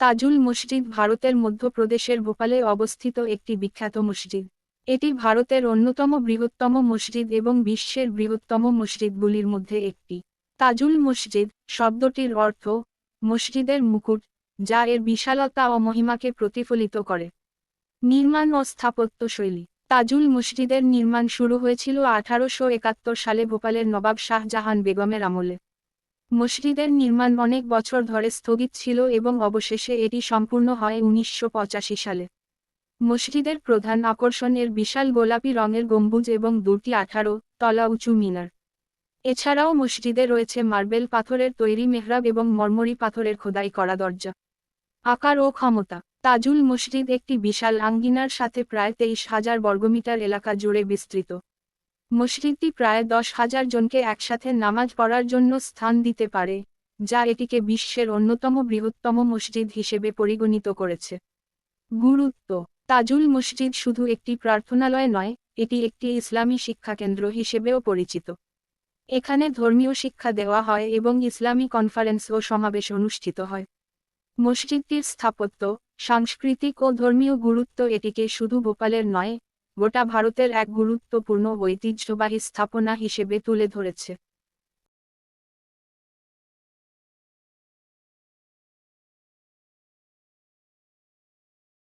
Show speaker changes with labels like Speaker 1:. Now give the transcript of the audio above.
Speaker 1: তাজুল মসজিদ ভারতের মধ্যপ্রদেশের ভোপালে অবস্থিত একটি বিখ্যাত মসজিদ। এটি ভারতের অন্যতম বৃহত্তম মসজিদ এবং বিশ্বের বৃহত্তম মসজিদগুলির মধ্যে একটি। তাজুল মসজিদ শব্দটির অর্থ, মসজিদের মুকুট, যা এর বিশালতা ও মহিমাকে প্রতিফলিত করে। নির্মাণ ও স্থাপত্য শৈলী। তাজুল মসজিদের নির্মাণ শুরু হয়েছিল আঠারোশো একাত্তর সালে ভোপালের নবাব শাহজাহান বেগমের আমলে। মসজিদের নির্মাণ অনেক বছর ধরে স্থগিত ছিল এবং অবশেষে এটি সম্পূর্ণ হয় উনিশশো পঁচাশি সালে। মসজিদের প্রধান আকর্ষণ এর বিশাল গোলাপি রঙের গম্বুজ এবং দুটি আঠারো তলা উঁচু মিনার। এছাড়াও মসজিদে রয়েছে মার্বেল পাথরের তৈরি মেহরাব এবং মরমরি পাথরের খোদাই করা দরজা। আকার ও ক্ষমতা। তাজুল মসজিদ একটি বিশাল আঙ্গিনার সাথে প্রায় তেইশ হাজার বর্গমিটার এলাকা জুড়ে বিস্তৃত। মসজিদটি প্রায় দশ হাজার জনকে একসাথে নামাজ পড়ার জন্য স্থান দিতে পারে, যা এটিকে বিশ্বের অন্যতম বৃহত্তম মসজিদ হিসেবে পরিগণিত করেছে। গুরুত্ব, তাজুল মসজিদ শুধু একটি প্রার্থনালয় নয়, এটি একটি ইসলামী শিক্ষাকেন্দ্র হিসেবেও পরিচিত। এখানে ধর্মীয় শিক্ষা দেওয়া হয় এবং ইসলামী কনফারেন্স ও সমাবেশ অনুষ্ঠিত হয়। মসজিদটির স্থাপত্য, সাংস্কৃতিক ও ধর্মীয় গুরুত্ব এটিকে শুধু ভোপালের নয় গোটা ভারতের এক গুরুত্বপূর্ণ ঐতিহ্যবাহী স্থাপনা হিসেবে তুলে ধরেছে।